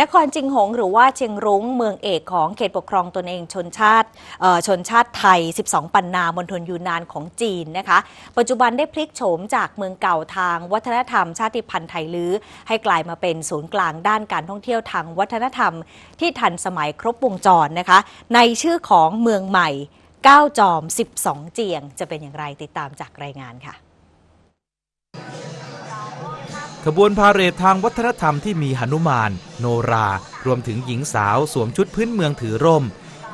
นครจิงหงหรือว่าเชียงรุ้งเมืองเอกของเขตปกครองตนเองชนชาติชนชาติไทย 12 ปันนามณฑลยูนานของจีนนะคะ ปัจจุบันได้พลิกโฉมจากเมืองเก่าทางวัฒนธรรมชาติพันธุ์ไทยลื้อ ให้กลายมาเป็นศูนย์กลางด้านการท่องเที่ยวทางวัฒนธรรม ที่ทันสมัยครบวงจรนะคะ ในชื่อของเมืองใหม่ 9 จอม 12 เจียง จะเป็นอย่างไรติดตามจากรายงานค่ะ ขบวนพาเหรดทางวัฒนธรรมที่มีหนุมาน โนรา รวมถึงหญิงสาวสวมชุดพื้นเมืองถือร่ม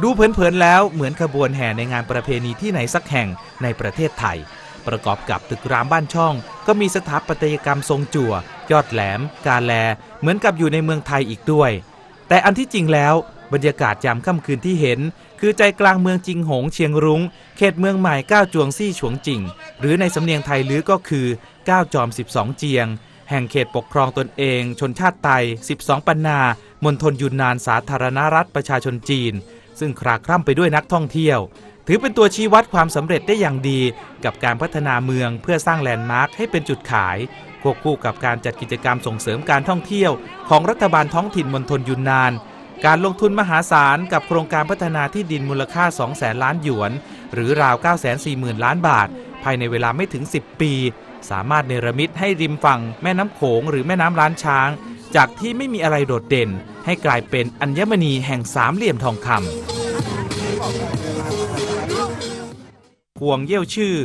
ดูเผินๆแล้วเหมือนขบวนแห่ในงานประเพณีที่ไหนสักแห่งในประเทศไทย ประกอบกับตึกรามบ้านช่อง ก็มีสถาปัตยกรรมทรงจั่ว ยอดแหลม กาแล เหมือนกับอยู่ในเมืองไทยอีกด้วย แต่อันที่จริงแล้วบรรยากาศยามค่ำคืนที่เห็น คือใจกลางเมืองจิงหงเชียงรุง้ง เขตเมืองใหม่ก้าวจวงซี่ฉวงจิง หรือในสำเนียงไทยลือก็คือก้าวจอม 12 เจียง แห่งเขตปกครองตนเอง ชนชาติไทย12 ปันนามณฑลยูนนานสาธารณรัฐประชาชนจีน ซึ่งคลาคร่ำไปด้วยนักท่องเที่ยว ถือเป็นตัวชี้วัดความสำเร็จได้อย่างดี กับการพัฒนาเมืองเพื่อสร้างแลนด์มาร์คให้เป็นจุดขายควบคู่กับการจัดกิจกรรมส่งเสริมการท่องเที่ยว ของรัฐบาลท้องถิ่นมณฑลยูนนาน การลงทุนมหาศาลกับโครงการพัฒนาที่ดินมูลค่า2แสนล้านหยวน หรือราว 9 4 0 0 0 0 ล้านบาท ภายในเวลาไม่ถึง 10 ปี สามารถเนรมิตให้ริมฝั่งแม่น้ำโขงหรือแม่น้ำล้านช้าง จากที่ไม่มีอะไรโดดเด่น ให้กลายเป็นอัญมณีแห่งสามเหลี่ยมทองคำพวงเยี่ยวชื่อ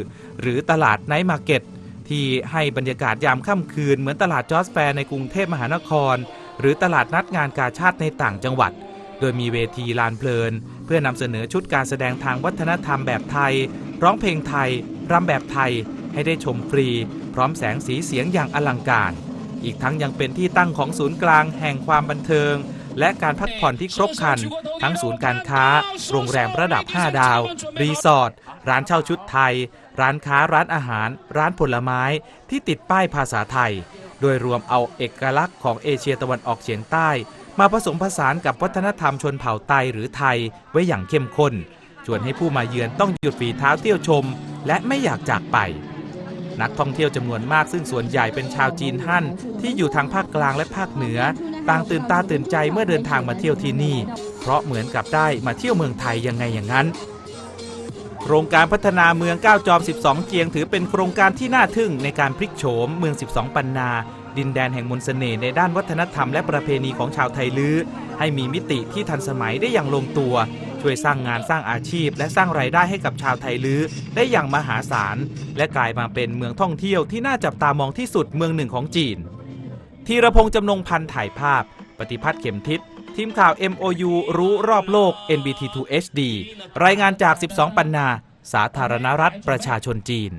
หรือตลาดไนท์มาร์เก็ตที่ให้บรรยากาศยามค่ำคืน เหมือนตลาดจอสแฟร์ในกรุงเทพมหานคร หรือตลาดนัดงานกาชาติในต่างจังหวัด โดยมีเวทีลานเพลิน เพื่อนำเสนอชุดการแสดงทางวัฒนธรรมแบบไทย ร้องเพลงไทยรำแบบไทย ให้ได้ชมฟรี พร้อมแสงสีเสียงอย่างอลังการ อีกทั้งยังเป็นที่ตั้งของศูนย์กลางแห่งความบันเทิง และการพักผ่อนที่ครบครัน ทั้งศูนย์การค้า โรงแรมระดับ 5 ดาว รีสอร์ท ร้านเช่าชุดไทย ร้านค้าร้านอาหาร ร้านผลไม้ที่ติดป้ายภาษาไทย โดยรวมเอาเอกลักษณ์ของเอเชียตะวันออกเฉียงใต้ มาผสมผสานกับวัฒนธรรมชนเผ่าไตหรือไทยไว้อย่างเข้มข้นชวนให้ผู้มาเยือนต้องหยุดฝีเท้าเที่ยวชม และไม่อยากจากไป นักท่องเที่ยวจำนวนมากซึ่งส่วนใหญ่เป็นชาวจีนฮั่น ที่อยู่ทางภาคกลางและภาคเหนือ ต่างตื่นตาตื่นใจเมื่อเดินทางมาเที่ยวที่นี่ เพราะเหมือนกับได้มาเที่ยวเมืองไทยยังไงอย่างนั้น โครงการพัฒนาเมือง9จอม 12 เจียง ถือเป็นโครงการที่น่าทึ่งในการพลิกโฉมเมือง 12 ปันนา ดินแดนแห่งมนต์เสน่ห์ในด้านวัฒนธรรมและประเพณีของชาวไทยลื้อให้มีมิติที่ทันสมัยได้อย่างลงตัว ช่วยสร้างงานสร้างอาชีพ และสร้างรายได้ให้กับชาวไทยลื้อได้อย่างมหาศาล และกลายมาเป็นเมืองท่องเที่ยวที่น่าจับตามองที่สุดเมืองหนึ่งของจีนธีรพงษ์จำนงพันธ์ถ่ายภาพ ปฏิพัฒน์เข็มทิศทีมข่าว MOU รู้รอบโลก NBT2 HD รายงานจาก 12 ปันนา สาธารณรัฐประชาชนจีน